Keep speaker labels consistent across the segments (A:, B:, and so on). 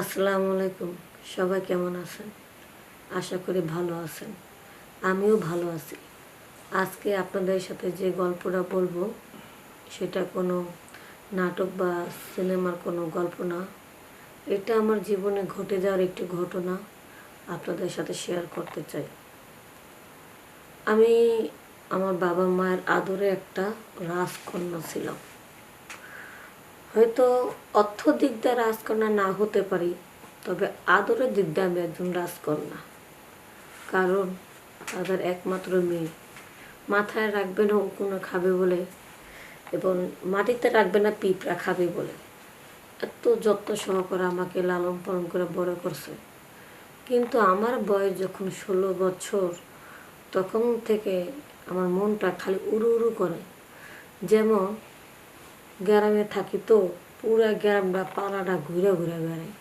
A: আসসালামু আলাইকুম। সবাই কেমন আছেন? আশা করি ভালো আছেন। আমিও ভালো আছি। আজকে আপনাদের সাথে যে গল্পটা বলব, সেটা কোনো নাটক বা সিনেমার কোনো গল্প না। এটা আমার জীবনে ঘটে যাওয়ার একটি ঘটনা আপনাদের সাথে শেয়ার করতে চাই। আমি আমার বাবা মায়ের আদরে একটা রাজকন্যা ছিলাম। হয়তো অর্থ দিক দিয়ে রাজকন্যা না হতে পারি, তবে আদরের দিক দিয়ে আমি একজন রাজকন্যা। কারণ তাদের একমাত্র মেয়ে। মাথায় রাখবে না উকুনো খাবে বলে এবং মাটিতে রাখবে না পিঁপড়া খাবে বলে। এত যত্ন সহকারে আমাকে লালন পালন করে বড় করছে। কিন্তু আমার বয়স যখন ষোলো বছর, তখন থেকে আমার মনটা খালি উড়ু উড়ু করে। যেমন গ্রামে থাকি তো, পুরা গ্রামটা পাড়াটা ঘুরে ঘুরে বেড়াই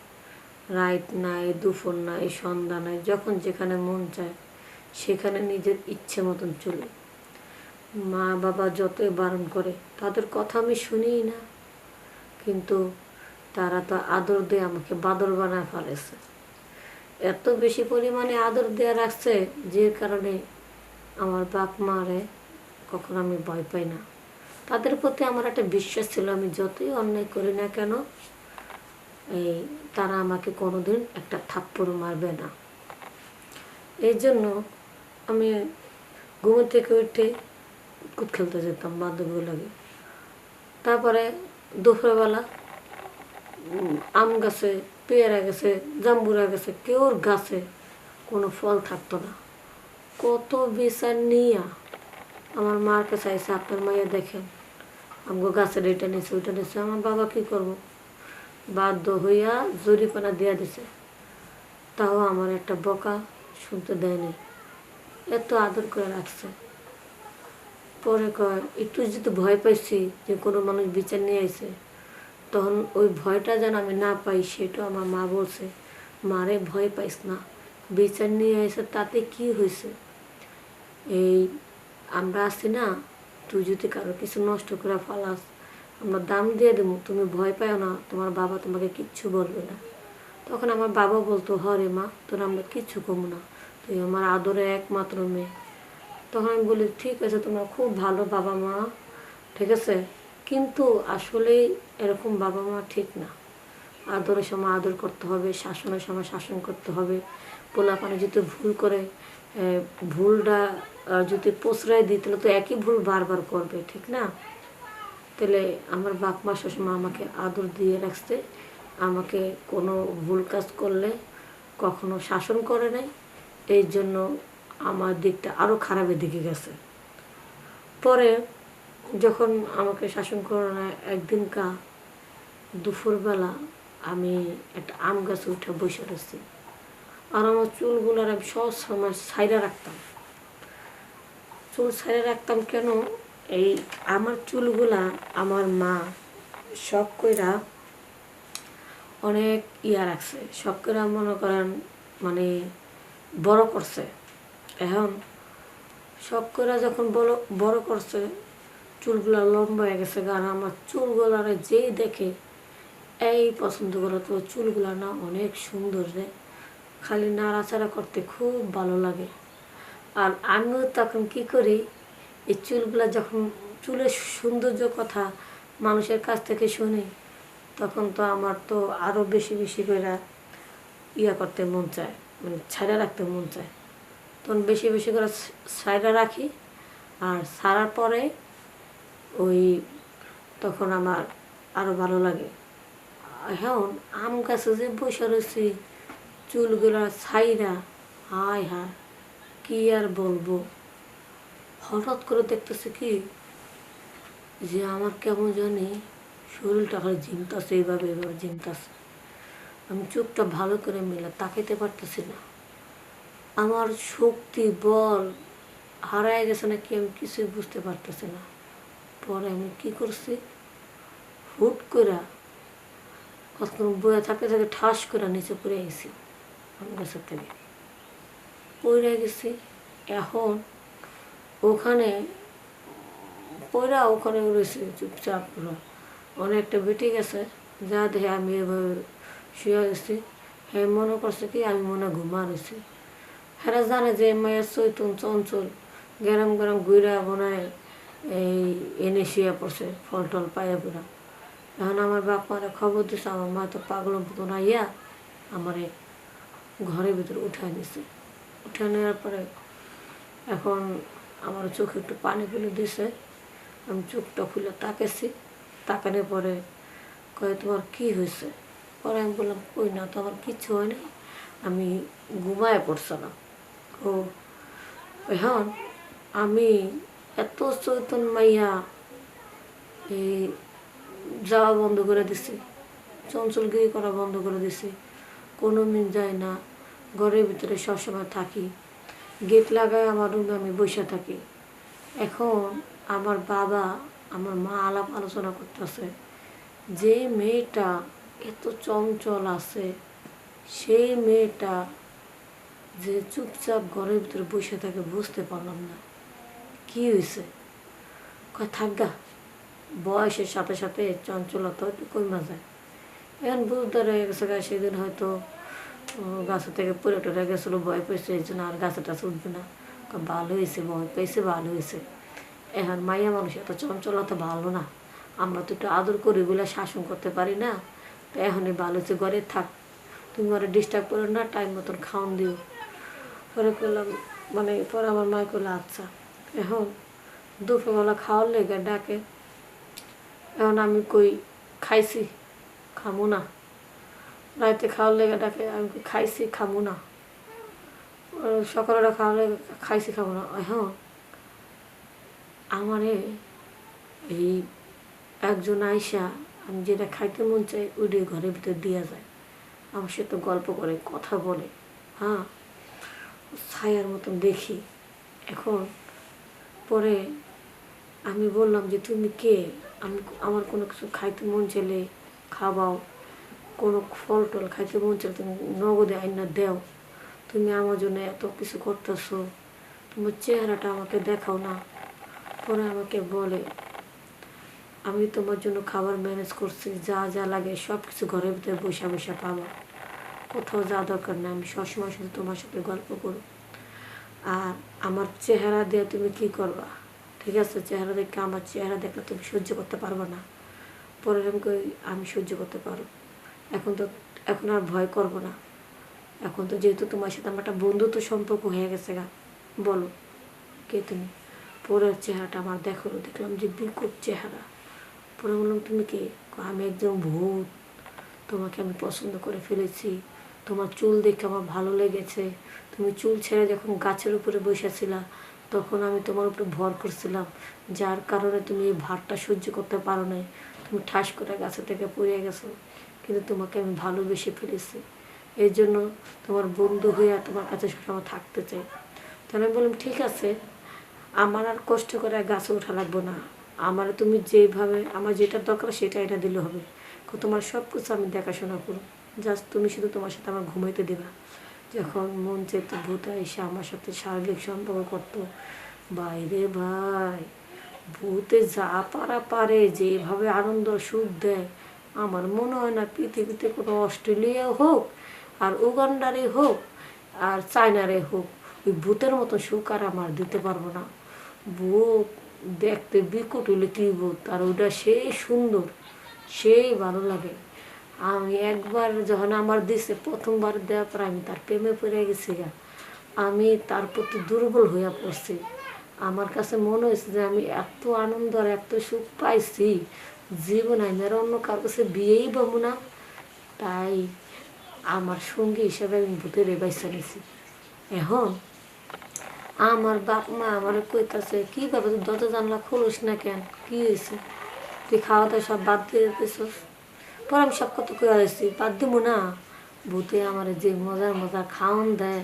A: রাইট নাই, দুপুর নাই, সন্ধ্যা নাই, যখন যেখানে মন চায় সেখানে নিজের ইচ্ছে মতন চলে। মা বাবা যতই বারণ করে, তাদের কথা আমি শুনিই না। কিন্তু তারা তো আদর দিয়ে আমাকে বাদর বানায় ফেলেছে। এত বেশি পরিমাণে আদর দেওয়া রাখছে যে কারণে আমার বাপ মারে কখনো আমি ভয় পাই না। তাদের প্রতি আমার একটা বিশ্বাস ছিল, আমি যতই অন্যায় করি না কেন, এই তারা আমাকে কোনোদিন একটা থাপ্পড় মারবে না। এই জন্য আমি ঘুমো থেকে উঠে কুদ খেলতে যেতাম বান্ধবী লাগে তারপরে দুপুরবেলা আম গাছে, পেয়ারা গাছে, জাম্বুরা গাছে, কেউর গাছে কোনো ফল থাকতো না। কত বিচার নিয়া আমার মার কাছে আইসে আপনার মাইয়া দেখেন। আমগো গাছের এটা নিছে, ওইটা নিছে। আমার বাবা কি করব? বাধ্য হইয়া জরিপানা দিয়া দিছে। তাও আমার একটা বকা শুনতে দেয়নি। এত আদর করে রাখছে। পরে কয়, একটু যদি ভয় পাইছি যে কোনো মানুষ বিচার নিয়ে আইছে, তখন ওই ভয়টা যেন আমি না পাই সেটা আমার মা বলছে। মারে ভয় পাইস না। বিচার নিয়ে আইছে, তাতে কি হয়েছে এই, আমরা আছি না তুই যদি কারও কিছু নষ্ট করে ফেলাস, আমরা দাম দিয়ে দেবো, তুমি ভয় পাও না, তোমার বাবা তোমাকে কিচ্ছু বলবে না। তখন আমার বাবা বলতো, হরে মা, তোর আমরা কিচ্ছু কমু না, তুই আমার আদরে একমাত্র মেয়ে। তখন আমি বলি, ঠিক আছে, তোমার খুব ভালো বাবা মা, ঠিক আছে? কিন্তু আসলেই এরকম বাবা মা ঠিক না। আদরের সময় আদর করতে হবে, শাসনের সময় শাসন করতে হবে। পোলাপানে যদি ভুল করে ভুলটা যদি প্রশ্রয় দিই, তাহলে তো একই ভুল বারবার করবে, ঠিক না? তাহলে আমার বাপ মা সবসময় আমাকে আদর দিয়ে রাখছে। আমাকে কোনো ভুল কাজ করলে কখনো শাসন করে নাই। এই জন্য আমার দিকটা আরও খারাপের দিকে গেছে। পরে যখন আমাকে শাসন করে না একদিন কা দুপুরবেলা আমি একটা আম গাছে উঠে বসে রয়েছি। আর আমার চুলগুলোর আমি সব সময় সাইডে রাখতাম। চুল সাইডে রাখতাম কেন? এই আমার চুলগুলা, আমার মা শখ কইরা অনেক ইয়া রাখছে। শখ করে মনে করেন মানে বড় করছে। এখন শখ করে যখন বড় বড় করছে, চুলগুলা লম্বা হয়ে গেছে কারণ আমার চুলগুলারে যেই দেখে এই পছন্দ করে, তো চুলগুলা না অনেক সুন্দর রে। খালি নাড়াচাড়া করতে খুব ভালো লাগে। আর আমিও তখন কি করি, এই চুলগুলা যখন, চুলের সৌন্দর্য কথা মানুষের কাছ থেকে শুনি, তখন তো আমার তো আরও বেশি বেশি করে ইয়া করতে মন চায় মানে ছাড়া রাখতে মন চায়। তখন বেশি বেশি করে ছাইড়া রাখি, আর ছাড়ার পরে ওই তখন আমার আরও ভালো লাগে। এখন আম গাছে যে বসে রয়েছি, চুলগুলা ছাইরা হায় হায়। কি আর বলব? হঠাৎ করে দেখতেছে কি, যে আমার কেমন জানি শরীরটা খালি ঝিমতাছে এইভাবে এইভাবে ঝিমতাছে আমি চোখটা ভালো করে মেলে তাকাইতে পারতেছি না। আমার শক্তি, বল হারায় গেছে নাকি আমি কিছুই বুঝতে পারতেছি না। পরে আমি কি করছি? হুট করে কতক্ষণ বয়ে থাকতে থাকে ঠাস করে নিচে পড়ে গেছি আম গাছের থেকে। পড়ে গেছি। এখন ওখানে পড়া ওখানে রয়েছে চুপচাপ অনেকটা বেটে গেছে। যা দেখে আমি এভাবে শুয়ে গেছি হ্যাঁ মনে করছে কি আমি মনে হয় ঘুমা রয়েছি। হেরা জানে যে মায়ের চৈতন চঞ্চল গরম গরম গুইরা বোনায় এই এনে শুয়ে পড়ছে, ফল টল পায়ে পুরা এখন আমার বাপ মারে খবর দিছে, আমার মা তো পাগল মতন আইয়া আমারে ঘরের ভিতরে উঠায় নিছে উঠায় নেওয়ার পরে এখন আমার চোখে একটু পানি ফেলে দিছে আমি চোখটা খুলে তাকেছি তাকানোর পরে কয়ে, তোমার কি হয়েছে? পরে আমি বললাম কই না, তো আমার কিচ্ছু হয়নি আমি ঘুমায় পড়ছিলাম ও, এখন আমি এত চৈতন মাইয়া এই যাওয়া বন্ধ করে দিছি, চঞ্চলগিরি করা বন্ধ করে দিছি, কোনো মিন যায় না। ঘরের ভিতরে সবসময় থাকি। গেট লাগায় আমার রুমে আমি বসে থাকি। এখন আমার বাবা, আমার মা আলাপ আলোচনা করতেছে যে মেয়েটা এত চঞ্চল আছে, সেই মেয়েটা যে চুপচাপ ঘরের ভিতরে বসে থাকে বুঝতে পারলাম না। কি হয়েছে কয় থাকগা বয়সের সাথে সাথে চঞ্চলতা একটু কমা যায়। এখন বুঝতে রয়ে গেছে সেদিন হয়তো গাছের থেকে পড়ে টরে গেছিল, ভয় পেয়েছে, এই জন্য আর গাছে টাছে উঠবে না ভালো হয়েছে, ভয় পেয়েছে, ভালো হয়েছে। এখন মাইয়া মানুষ এত চঞ্চলতা ভালো না। আমরা তো একটু আদর করি বলে শাসন করতে পারি না। তো এখনই ভালো হয়েছে, ঘরে থাক। তুমি ঘরে ডিস্টার্ব করো না টাইম মতন খাওয়ান দিও। পরে করলাম মানে পরে আমার মায় করল আচ্ছা। এখন দুপুরবেলা খাওয়ার লেগে ডাকে। এখন আমি কই, খাইছি, খামু না। রাতে খাওয়ার লেগে ডাকে আমি খাইছি, খাব না। ও সকালে খাওয়ার লেগে খাইছি, খাব না। এখন আমারে এই একজন আইসা, আমি যেটা খাইতে মন চাই, ওইটাই ঘরের ভিতরে দিয়া যায়। আমার সে তো গল্প করে, কথা বলে। হ্যাঁ ছায়ার মতন দেখি। এখন পরে আমি বললাম যে, তুমি কে? আমি, আমার কোনো কিছু খাইতে মন চাইলে খাওয়াও। কোনো ফল টল খাইতে মন চাইলে তুমি নগদে আইনা দেও। তুমি আমার জন্য এত কিছু করতেছো, তোমার চেহারাটা আমাকে দেখাও না। পরে আমাকে বলে, আমি তোমার জন্য খাবার ম্যানেজ করছি, যা যা লাগে সব কিছু ঘরের ভিতরে বসে বসে পাবো। কোথাও যা দরকার না আমি সবসময় শুধু তোমার সাথে গল্প করো আর আমার চেহারা দিয়ে তুমি কি করবা? ঠিক আছে, চেহারা দেখে আমার চেহারা দেখলে তুমি সহ্য করতে পারবে না। পরে আমি আমি সহ্য করতে পারো এখন তো, এখন আর ভয় করব না। এখন তো যেহেতু তোমার সাথে আমার একটা বন্ধুত্ব সম্পর্ক হয়ে গেছে গা, বলো, কে তুমি? পরের চেহারাটা আমার দেখো, দেখলাম যে বিকট চেহারা। পরে বললাম, তুমি কে? আমি একজন ভূত। তোমাকে আমি পছন্দ করে ফেলেছি। তোমার চুল দেখে আমার ভালো লেগেছে। তুমি চুল ছেড়ে যখন গাছের উপরে বসেছিলা তখন আমি তোমার উপরে ভর করছিলাম। যার কারণে তুমি এই ভারটা সহ্য করতে পারো নাই। তুমি ঠাস করে গাছে থেকে পড়ে গেছো। কিন্তু তোমাকে আমি ভালোবেসে ফেলেছি। এর জন্য তোমার বন্ধু হয়ে আর তোমার কাছে সবসময় থাকতে চাই। তাহলে আমি বললাম, ঠিক আছে, আমার আর কষ্ট করে গাছে ওঠা লাগবো না। আমার তুমি যেভাবে, আমার যেটা দরকার সেটা এটা দিলে হবে। তোমার সব কিছু আমি দেখাশোনা করব। জাস্ট তুমি শুধু তোমার সাথে আমার ঘুমাইতে দেবা। যখন মন চেত ভূতা এসে আমার সাথে শারীরিক সম্পর্ক করতো। বাইরে ভাই, ভূতে যা পারা পারে, যেভাবে আনন্দ, সুখ দেয় আমার মনে হয় না পৃথিবীতে কোনো অস্ট্রেলিয়া হোক, আর উগান্ডারে হোক, আর চায়নারে হোক, ওই ভূতের মতো সুখ আর আমার দিতে পারব না। ভূত দেখতে বিকট হলে কি ভূত? আর ওটা সেই সুন্দর সেই ভালো লাগে। আমি একবার যখন আমার দিছে প্রথমবার দেওয়ার পর আমি তার প্রেমে পড়ে গেছি গা, আমি তার প্রতি দুর্বল হইয়া পড়ছি। আমার কাছে মনে হয়েছে যে আমি এত আনন্দ আর এত সুখ পাইছি জীবন আমি আর অন্য কার কাছে বিয়েই পাবো না। তাই আমার সঙ্গী হিসেবে আমি ভূতের বাইসা নিছি এখন আমার বাপ মা আমার কইতাছে, কি ভাবে তুই দরজা জানলা খুলিস না কেন? কি হয়েছে? তুই খাওয়া দাওয়া সব বাদ দিয়ে দিছিস পরে আমি সব কথা কয়ে আসছি বাদ দিব না। ভূতে আমার যে মজার মজার খাওয়ান দেয়,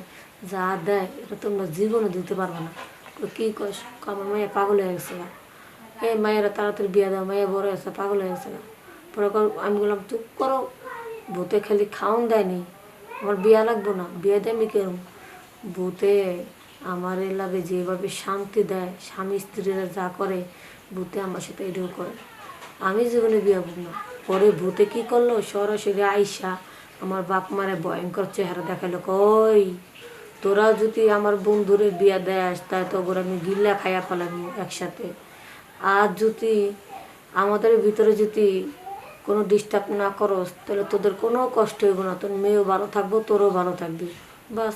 A: যা দেয়, এটা তোমরা জীবনে দিতে পারবে না। তো কী কস? আমার মায়ের পাগল হয়ে গেছে গা। এই মায়েরা তাড়াতাড়ি বিয়ে দাও মায়ের বড় হয়েছে, পাগল হয়ে গেছে গা। পরে আমি বললাম, চুপ করো, ভূতে খালি খাওয়ান দেয়নি। আমার বিয়া লাগবো না, বিয়ে দেয় আমি কেরম? ভূতে আমার লাগে যেভাবে শান্তি দেয়, স্বামী স্ত্রীরা যা করে, ভূতে আমার সাথে এটাও করে। আমি জীবনে বিয়ে হব না। পরে ভূতে কি করল? সরাসরি আইসা আমার বাপ মারে ভয়ঙ্কর চেহারা দেখাল কই, তোরা যদি আমার বন্ধুরে বিয়া দেয় তাই তো ওগুলো আমি গিল্লা খাইয়া ফেলামি একসাথে। আর যদি আমাদের ভিতরে যদি কোনো ডিস্টার্ব না করস তাহলে তোদের কোনো কষ্ট হইব না। তোর মেয়েও ভালো থাকব, তোরও ভালো থাকবি। বাস,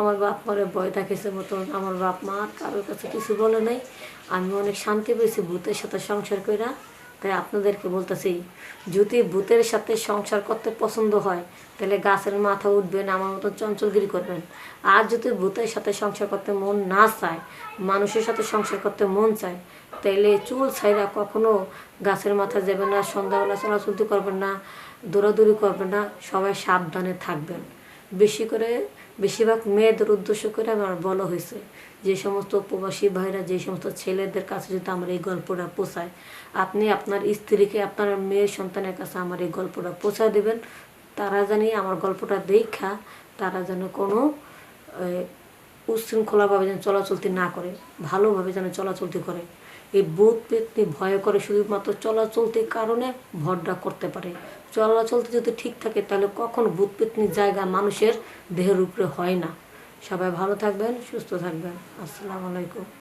A: আমার বাপ মারে ভয় থাকেছে মতন আমার বাপ মা কারোর কাছে কিছু বলে নাই। আমি অনেক শান্তি পেয়েছি ভূতের সাথে সংসার কইরা। তাই আপনাদেরকে বলতেছি, যদি ভূতের সাথে সংসার করতে পছন্দ হয়, তাহলে গাছের মাথা উঠবেন আমার মতো চঞ্চলগিরি করবেন। আর যদি ভূতের সাথে সংসার করতে মন না চায়, মানুষের সাথে সংসার করতে মন চায় তাইলে চুল ছাইরা কখনো গাছের মাথা যাবেন না, সন্ধ্যাবেলা চলাচলতি করবেন না, দৌড়াদৌড়ি করবেন না, সবাই সাবধানে থাকবেন। বেশি করে বেশিরভাগ মেয়েদের উদ্দেশ্য করে আমার বলা হয়েছে যে সমস্ত প্রবাসী ভাইরা যে সমস্ত ছেলেদের কাছে যদি আমার এই গল্পটা পোষায় আপনি আপনার স্ত্রীকে আপনার মেয়ের সন্তানের কাছে আমার এই গল্পটা পৌঁছা দেবেন। তারা জানি আমার গল্পটা দেখা তারা যেন কোনো আহ, উচ্ছৃঙ্খলাভাবে যেন চলাচলতি না করে ভালোভাবে যেন চলাচলতি করে। এই বুধ পেতনি ভয় করে শুধুমাত্র চলাচলতির কারণে ভরটা করতে পারে। চলাচলতি যদি ঠিক থাকে, তাহলে কখন ভূত পেতনির জায়গা মানুষের দেহের উপরে হয় না। সবাই ভালো থাকবেন, সুস্থ থাকবেন। আসসালামু আলাইকুম।